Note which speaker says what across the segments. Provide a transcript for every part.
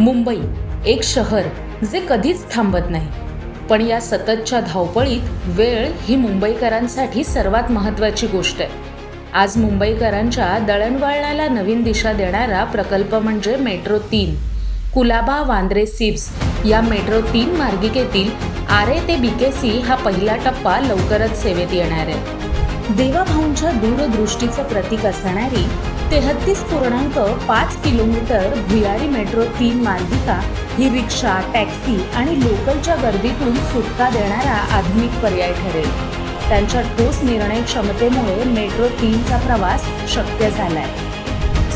Speaker 1: मुंबई एक शहर जे कधीच थांबत नाही. पण या सततच्या धावपळीत वेळ ही मुंबईकरांसाठी सर्वात महत्त्वाची गोष्ट आहे. आज मुंबईकरांच्या दळणवळणाला नवीन दिशा देणारा प्रकल्प म्हणजे मेट्रो तीन. कुलाबा वांद्रे सिप्स या मेट्रो तीन मार्गिकेतील आरे ते बीकेसी हा पहिला टप्पा लवकरच सेवेत येणार आहे. देवाभाऊंच्या दूरदृष्टीचं प्रतीक असणारी तेहतीस पूर्णांक पाच किलोमीटर भुयारी मेट्रो तीन मार्गिका ही रिक्षा टॅक्सी आणि लोकलच्या गर्दीतून सुटका देणारा आधुनिक पर्याय ठरेल. त्यांच्या ठोस निर्णय क्षमतेमुळे मेट्रो तीनचा प्रवास शक्य झालाय.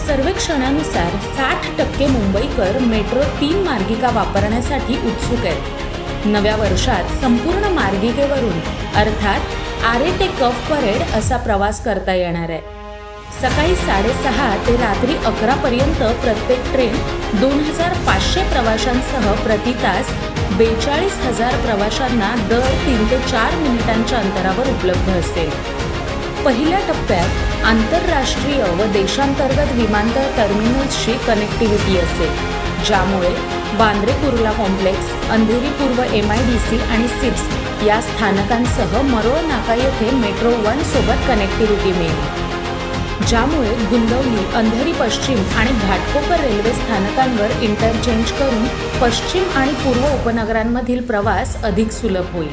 Speaker 1: सर्वेक्षणानुसार साठ टक्के मुंबईकर मेट्रो तीन मार्गिका वापरण्यासाठी उत्सुक आहेत. नव्या वर्षात संपूर्ण मार्गिकेवरून अर्थात आरे ते कफ परेड असा प्रवास करता येणार आहे. सकाळी साडेसहा ते रात्री अकरापर्यंत प्रत्येक ट्रेन दोन हजार पाचशे प्रवाशांसह प्रति तास बेचाळीस हजार प्रवाशांना दर तीन ते चार मिनिटांच्या अंतरावर उपलब्ध असेल. पहिल्या टप्प्यात आंतरराष्ट्रीय व देशांतर्गत विमानतळ टर्मिनल्सची कनेक्टिव्हिटी असेल ज्यामुळे बांद्रे कुर्ला कॉम्प्लेक्स अंधेरी पूर्व एम आय डी सी आणि सिप्स या स्थानकांसह मरोळ नाका येथे मेट्रो वन सोबत कनेक्टिव्हिटी मिळेल. ज्यामुळे गुंदवली अंधेरी पश्चिम आणि घाटकोपर रेल्वे स्थानकांवर इंटरचेंज करून पश्चिम आणि पूर्व उपनगरांमधील प्रवास अधिक सुलभ होईल.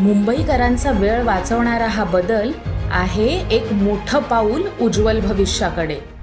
Speaker 1: मुंबईकरांचा वेळ वाचवणारा हा बदल आहे एक मोठं पाऊल उज्ज्वल भविष्याकडे.